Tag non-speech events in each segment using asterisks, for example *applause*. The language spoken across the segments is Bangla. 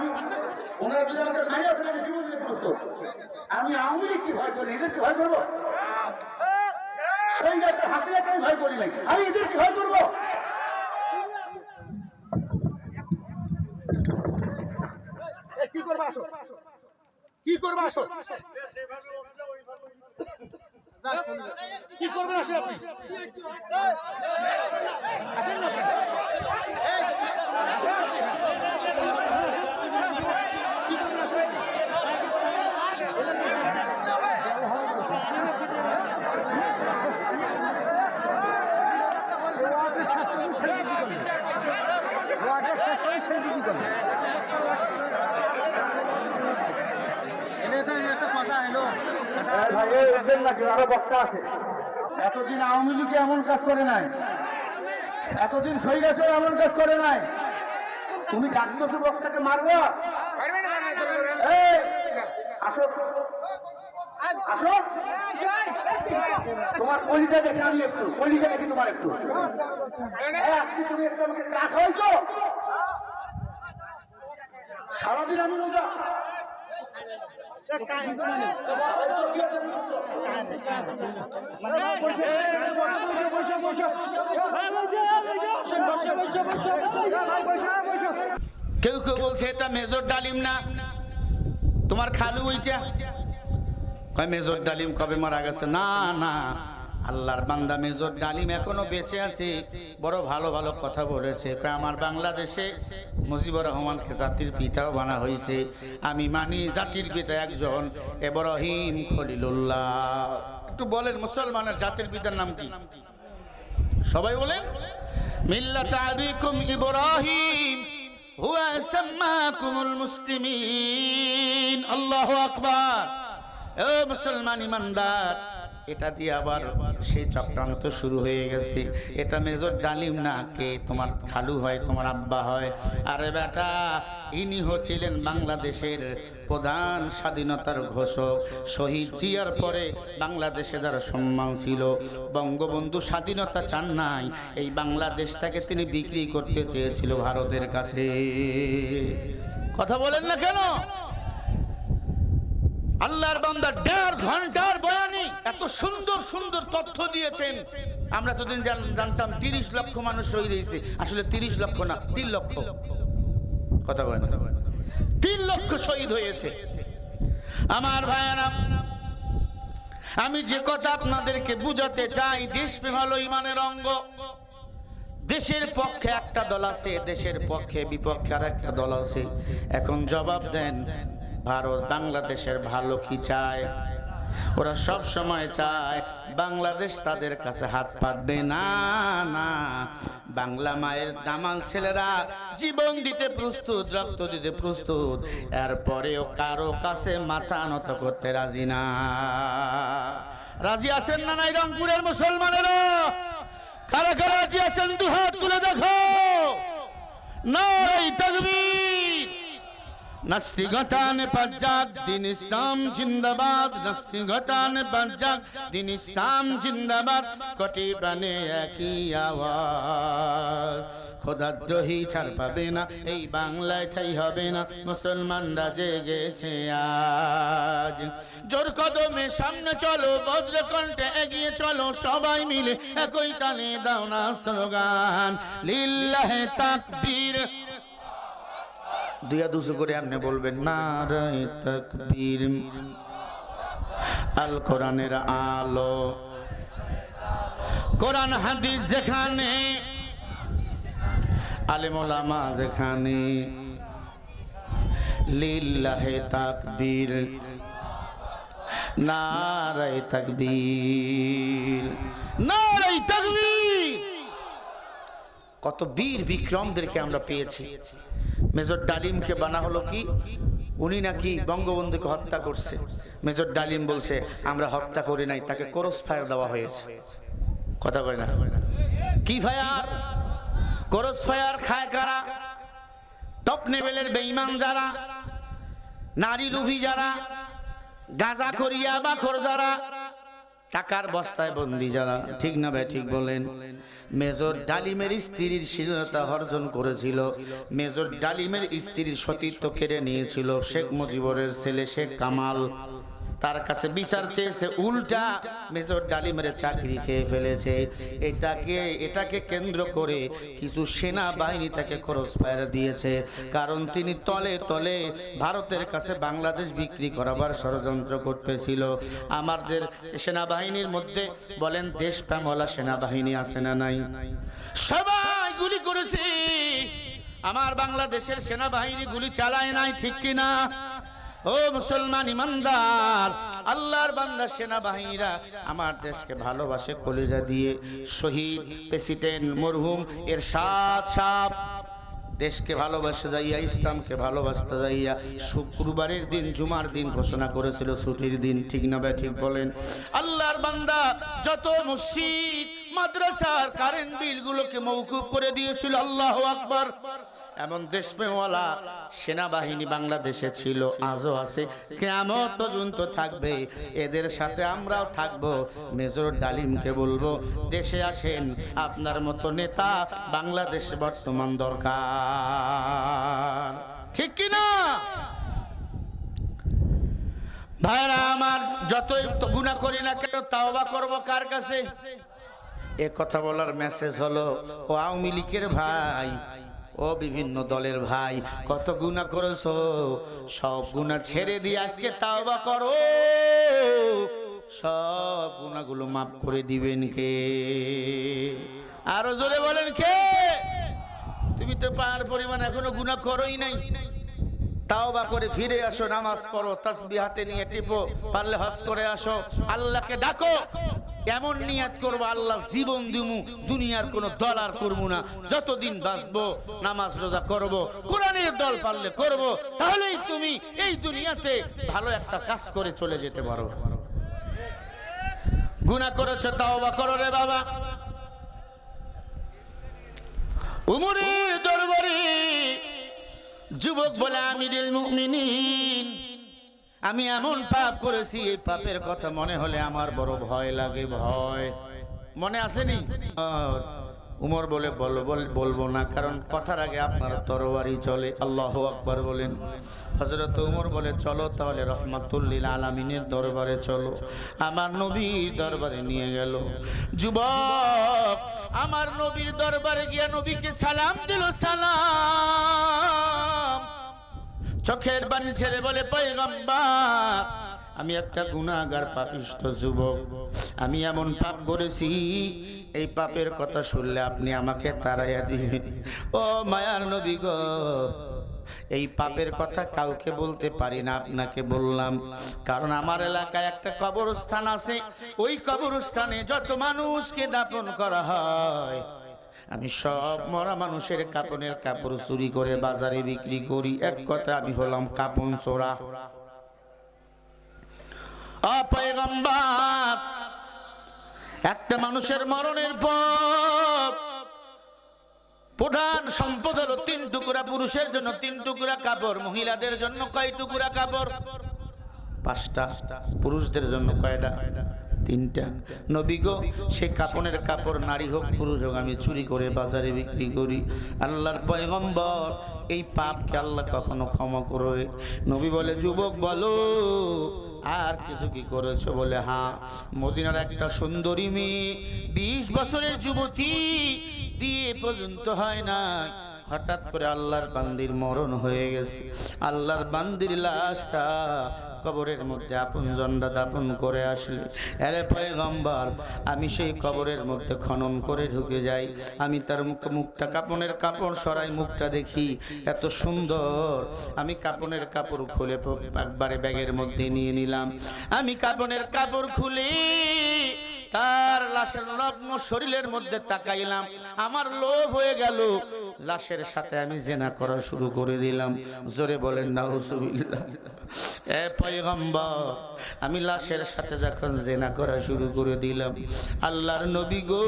আমি ওনারা যদি আমাকে মাইরে আপনাকে জীবন দিতে প্রস্তুত। আমি আওয়ামী লীগকে ভয় করি এদেরকে ভয় করব? সেই গাছের হাসিনাকে আমি ভয় করি নাই। আমি এদেরকে ভয় করব? কি করবে আসো কি করবে আসো *laughs* কি করবেন আসেন আপনি *laughs* আসেন না আপনি। কি করবেন আসেন? ভাই এই উঠবেন নাকি আরও বক্তা আছে। এতদিন আওয়ামী লীগে এমন কাজ করে নাই। এতদিন গেছে এমন কাজ করে নাই। তুমি ডাকতেছো বক্তাকে মারবো? আসো। আসো। তোমার কলিজা দেখে আমি একটু কলিজা দেখি তোমার একটু। আসছি তুমি একটু আমাকে চা খাওয়াইছো? সারাদিন আমি রোজা কেউ কেউ বলছে, এটা মেজর ডালিম না। তোমার খালু ওইটা কয়, মেজর ডালিম কবে মারা গেছে? না না। আল্লাহর বান্দা মেজর ডালিম এখনও বেঁচে আছে, বড় ভালো ভালো কথা বলেছে। আমার বাংলাদেশে মুজিবুর রহমানকে জাতির পিতাও বানা হয়েছে আমি মানি জাতির পিতা একজন, এব্রাহিম খলিলুল্লাহ। একটু বলেন, মুসলমানের জাতির পিতার নাম কি? সবাই বলেন। হুয়া মুসলমান ইমানদার এটা দিয়ে আবার সেই চক্রান্ত শুরু হয়ে গেছে। এটা মেজর ডালিম না, কে? তোমার খালু হয়, তোমার আব্বা হয়। আরে বেটা, ইনি হচ্ছিলেন বাংলাদেশের প্রধান স্বাধীনতার ঘোষক। শহীদ জিয়ার পরে বাংলাদেশে যারা সম্মান ছিল। বঙ্গবন্ধু স্বাধীনতা চান নাই, এই বাংলাদেশটাকে তিনি বিক্রি করতে চেয়েছিল ভারতের কাছে। কথা বলেন না কেন? আল্লাহর বান্দা দেড় ঘণ্টার বয়ানি, এত সুন্দর সুন্দর তথ্য দিয়েছেন। আমরা তো দিন জানতাম তিরিশ লক্ষ মানুষ শহীদ হয়েছে। আসলে তিরিশ লক্ষ না, তিন লক্ষ। কথা বলেন তিন লক্ষ শহীদ হয়েছে। আমার ভাইয়ারা, আমি যে কথা আপনাদেরকে বুঝাতে চাই দেশপ্রেম হলো ইমানের অঙ্গ। দেশের পক্ষে একটা দল আছে, দেশের পক্ষে বিপক্ষে আর একটা দল আছে। এখন জবাব দেন ভারত বাংলাদেশের ভালো কি চায়? ওরা সব সময় চায়, বাংলাদেশ তাদের কাছে হাত পাতবে না না, বাংলা মায়ের দামাল ছেলেরা জীবন দিতে প্রস্তুত, রক্ত দিতে প্রস্তুত, এরপরেও কারও কাছে মাথা নত করতে রাজি না। রাজি আছেন না নাই রংপুরের মুসলমানেরা? কারা কারা রাজি আছেন? দু হাত তুলে দেখো। নারাই তাকবীর নাস্তিকতানে পাঞ্জাব দিন ইসলাম জিন্দাবাদ। নাস্তিকতানে পাঞ্জাব দিন ইসলাম জিন্দাবাদ। কটি প্রাণে একই আওয়াজ। খোদাদ্রোহী ছাড় পাবে না, এই বাংলায় ঠাই হবে না, মুসলমানরা জেগেছে আজ। জোর কদমে সামনে চলো বজ্রকণ্ঠে এগিয়ে চলো, সবাই মিলে একই টানে দাও না স্লোগান। লিল্লাহে তাকবীর দুয়া দুশো করে আপনি বলবেন, নারায় তাকবীর, আল কোরআনের আলো। কোরআন, হাদিস যেখানে আলেমোলামা যেখানে, লিল্লাহে তাকবীর, নারায় তাকবীর নারায় তাকবীর। কত বীর বিক্রমদেরকে আমরা পেয়েছি। মেজর ডালিমকে বানা হলো কি? উনি নাকি বঙ্গবন্ধুকে হত্যা করছে। মেজর ডালিম বলছে, আমরা হত্যা করি নাই, তাকে করস ফায়ার দেওয়া হয়েছে। কথা কয় না? কি ফায়ার? ক্রস ফায়ার খায় কারা? টপ লেভেলের বেঈমান যারা, নারী লুভি যারা, গাঁজা করিয়া বা খোর যারা টাকার বস্তায় বন্দি যারা। ঠিক না ভাই, ঠিক বলেন। মেজর ডালিমের স্ত্রীর শীলতা অর্জন করেছিল। মেজর ডালিমের স্ত্রীর সতীর্থ কেড়ে নিয়েছিল শেখ মুজিবরের ছেলে শেখ কামাল। তার কাছে বিচার চেয়েছে উল্টা মেজর ডালিমের চাকরি খেয়ে ফেলেছে। এটাকে এটাকে কেন্দ্র করে কিছু সেনাবাহিনী তাকে খরচ ফায়ার দিয়েছে। কারণ তিনি তলে তলে ভারতের কাছে বাংলাদেশ বিক্রি করাবার ষড়যন্ত্র করতেছিল। আমাদের সেনাবাহিনীর মধ্যে বলেন দেশ দেশপ্রেমওয়ালা সেনাবাহিনী আছে না নাই? সবাই গুলি করেছে। আমার বাংলাদেশের সেনাবাহিনী গুলি চালায় নাই ঠিক কিনা? ও মুসলমান ইমানদার, আল্লাহর বান্দা সেনাবাহিনীরা আমার দেশকে ভালোবাসে, কলেজা দিয়ে শহীদ, প্রেসিডেন্ট, মরহুম এর সাত সাপ দেশকে ভালোবাসতে যাইয়া, ইসলামকে ভালোবাসতে যাইয়া শুক্রবারের দিন, জুমার দিন ঘোষণা করেছিল, ছুটির দিন, ঠিক না ভাই, ঠিক বলেন। আল্লাহর বান্দা যত মসজিদ, মাদ্রাসার কারেন্ট বিলগুলোকে মৌকুব করে দিয়েছিল, আল্লাহ আকবার। এমন দেশপ্রেমওয়ালা সেনাবাহিনী বাংলাদেশে ছিল, আজও আছে। কেমন পর্যন্ত থাকবে, এদের সাথে আমরাও থাকব। মেজর ডালিমকে বলব, দেশে আসেন, আপনার মতো নেতা বাংলাদেশে বর্তমান দরকার। ঠিক কি না? ভাইরা, আমার যতই গুণা করি না কেন, তাওবা করব কার কাছে? এ কথা বলার মেসেজ হলো, ও আওয়ামী লীগের ভাই ও বিভিন্ন দলের ভাই, কত গুণা করেছ? সব গুণা ছেড়ে দিয়ে আজকে তাওবা করো। সব গুণাগুলো মাফ করে দিবেন কে? আরও জোরে বলেন কে? তুমি তো পাহাড় পরিমাণ এখনও গুণা করোই নাই। তাওবা করে ফিরে আসো, নামাজ পড়ো তাসবি হাতে নিয়ে টিপো, পারলে হজ করে আসো। আল্লাহকে ডাকো। এমন নিয়াত করব, আল্লাহ জীবন দিমু, দুনিয়ার কোন দল আর করব না। যতদিন বাঁচবো, নামাজ রোজা করব, কোরআনের দল পারলে করব, তাহলেই তুমি এই দুনিয়াতে ভালো একটা কাজ করে চলে যেতে পারো। গুণা করেছ, তাওবা করো রে বাবা। উমরের দরবারে যুবক বলে, আমিরুল মুমিনিন। আমি এমন পাপ করেছি, এই পাপের কথা মনে হলে আমার বড় ভয় লাগে, ভয়। মনে আসেনি উমর বলে, বলো, বল- বলব না, কারণ কথার আগে আপনার তরবারি চলে, আল্লাহ আকবর বলেন। হজরত উমর বলে, চলো তাহলে রহমাতুল্লিল আলমিনের দরবারে চলো। আমার নবীর দরবারে নিয়ে গেল। যুবক, আমার নবীর দরবারে গিয়া নবীকে সালাম দিল, সালাম। চোখের বাণী ছেড়ে বলে, পয়গম্বর, আমি একটা গুণাগার পাপিষ্ঠ যুবক। আমি এমন পাপ করেছি, এই পাপের কথা শুনলে আপনি আমাকে তাড়াইয়া দিবেন। ও মায়ার নবী গো, এই পাপের কথা কাউকে বলতে পারি না, আপনাকে বললাম। কারণ আমার এলাকায় একটা কবরস্থান আছে। ওই কবরস্থানে যত মানুষকে দাপন করা হয় আমি সব মরা মানুষের কাপনের কাপড় চুরি করে বাজারে বিক্রি করি। এক কথা আমি হলাম কাপন চোরা। একটা মানুষের মরণের পর প্রধান সম্পদ হলো তিন টুকরা পুরুষের জন্য তিন টুকরা কাপড়, মহিলাদের জন্য কয় টুকরা কাপড়? পাঁচটা, পুরুষদের জন্য কয়টা? তিনটা। নবী গো, সে কাপনের কাপড় নারী হোক, পুরুষ হোক, আমি চুরি করে বাজারে বিক্রি করি। আল্লাহর পয়গম্বর, এই পাপকে আল্লাহ কখনো ক্ষমা করবে? নবী বলে, যুবক, বলো, আর কিছু কি করেছ? বলে হ্যাঁ মদিনার একটা সুন্দরী মেয়ে, বিশ বছরের যুবতী, বিয়ে পর্যন্ত হয় না হঠাৎ করে আল্লাহর বান্দির মরণ হয়ে গেছে। আল্লাহর বান্দির লাশটা কবরের মধ্যে আপন জন্ডা দাপন করে আসলে। আরে পয়গম্বর, আমি সেই কবরের মধ্যে খনন করে ঢুকে যাই। আমি তার মুখ মুখটা কাপনের কাপড় সরাই, মুখটা দেখি এত সুন্দর। আমি কাপনের কাপড় খুলে একবারে ব্যাগের মধ্যে নিয়ে নিলাম। আমি কাপনের কাপড় খুলে তার লাশের নগ্ন শরীরের মধ্যে তাকাইলাম। আমার লোভ হয়ে গেল। লাশের সাথে আমি জেনা করা শুরু করে দিলাম। জোরে বলেন না এ পয়গম্বর, আমি লাশের সাথে যখন জেনা করা শুরু করে দিলাম, আল্লাহর নবী গো,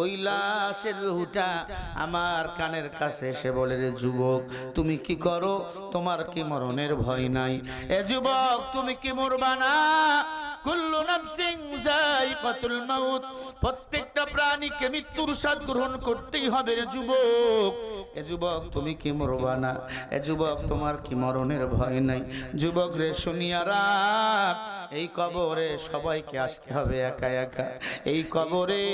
ওই লাশের রুহুটা আমার কানের কাছে এসে বলে, রে যুবক, তুমি কি করো? তোমার কি মরণের ভয় নাই? এ যুবক, তুমি কি মরবা না? কুল্লু নাফসিন যায়িকাতুল মাউত। প্রত্যেকটা প্রাণীকে মৃত্যুর স্বাদ গ্রহণ করতেই হবে রে যুবক। এ যুবক, তুমি কি মরবা না এ যুবক, তোমার কি মরণের ভয় নাই? যুবক রে, শুনিয়া রাখ। এই কবরে সবাইকে আসতে হবে একা একা। এই কবরে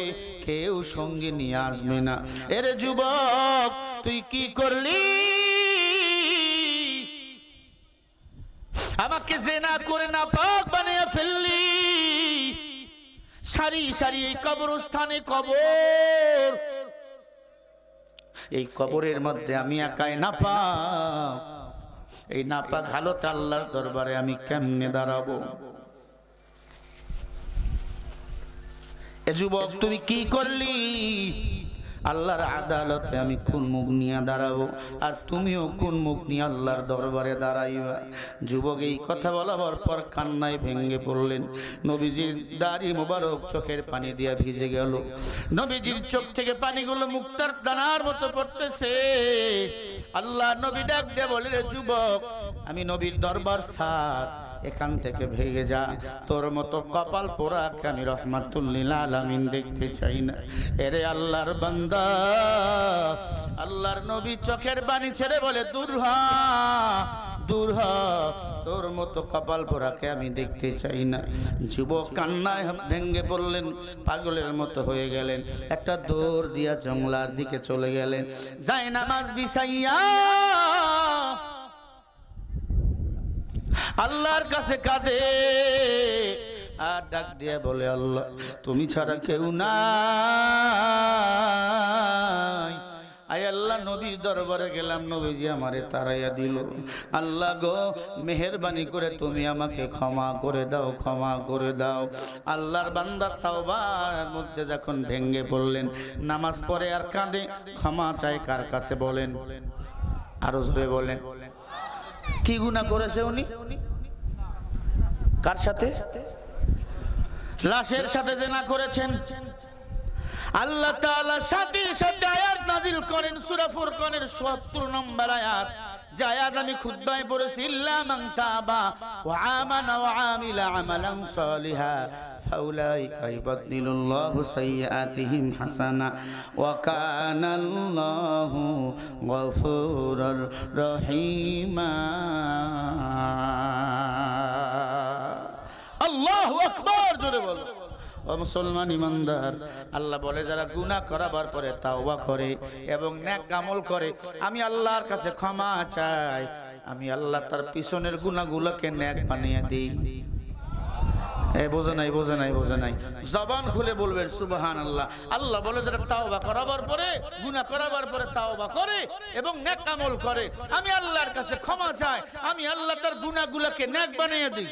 কেউ সঙ্গে নিয়ে আসবে না। এর যুবক, তুই কি করলি? আমাকে জেনা করে না পাক সারি সারি এই কবরস্থানে কবর। এই কবরের মধ্যে আমি একাই না পা এই না পাক হালতে আল্লাহর দরবারে আমি কেমনে দাঁড়াবো? এ যুবক, তুমি কি করলি? আল্লাহর আদালতে আমি কোন মুখ নিয়ে দাঁড়াবো? আর তুমিও কোন মুখ নিয়ে আল্লাহর দরবারে দাঁড়াইবা? যুবক, এই কথা বলাবার পর কান্নায় ভেঙে পড়লেন। নবীজির দাড়ি মোবারক চোখের পানি দিয়া ভিজে গেল। নবীজির চোখ থেকে পানিগুলো মুক্তার দানার মতো পড়তেছে। আল্লাহ নবী ডাক দিয়ে বলে যুবক, আমি নবীর দরবার সার এখান থেকে ভেঙে যা। তোর মতো কপাল পোড়াকে আমি রহমাতুল্লিল আলামিন দেখতে চাই না? এরে আল্লাহর বান্দা, আল্লাহর নবী চোখের বাণী ছেড়ে বলে, দূর হ, দূর তোর মতো কপাল পোড়াকে আমি দেখতে চাই না। যুবক কান্নায় ভেঙ্গে পড়লেন, পাগলের মতো হয়ে গেলেন। একটা দৌড় দিয়া জংলার দিকে চলে গেলেন। যায় নামাজ বিছাইয়া আল্লাহর কাছে কাঁদে। আর ডাক দিয়ে বলে, আল্লাহ, তুমি ছাড়া কেউ নাই। আল্লাহ, নবীর দরবারে গেলাম, নবীজি আমারে তারাইয়া দিল। আল্লাহ গো, মেহরবানি করে তুমি আমাকে ক্ষমা করে দাও, ক্ষমা করে দাও। আল্লাহর বান্দা তাওবার মধ্যে যখন ভেঙ্গে পড়লেন, নামাজ পড়ে আর কাঁদে, ক্ষমা চাই কার কাছে বলেন? আরও জোরে বলেন। কি গুণা করেছে উনি? কার সাথে? লাশের সাথে জেনা করেছেন। আল্লাহ তাআলা সাথে সাথে আয়াত নাযিল করেন সূরা ফুরকানের 70 নম্বর আয়াত। যে আয়াত আমি খুতবায় পড়েছি, ইল্লা মান তাবা ওয়া আমানা ওয়া আমিলা আমালান সালিহা। ফাউলাইকা ইউবাদদিলুল্লাহু সাইয়্যাতিহিম হাসানা ওয়া কানাল্লাহু গফুরুর রহিমা আল্লাহু আকবার জোরে বলো। ও মুসলমান ইমানদার আল্লাহ বলে যারা গুনাহ করাবার পরে তাওবা করে এবং ন্যাক কামল করে আমি আল্লাহর কাছে ক্ষমা চাই। আমি আল্লাহ তার পিছনের গুনাহগুলোকে ন্যাক বানিয়ে দিই। বোঝে নাই বোঝে নাই বোঝে নাই। আল্লাহ আল্লাহ বলে করাবার পরে করাবার পরে করে এবং আমল করে, আমি আল্লাহর কাছে ক্ষমা চাই, আমি আল্লাহ তার গুনা গুলাকে নেক বানিয়ে দিই।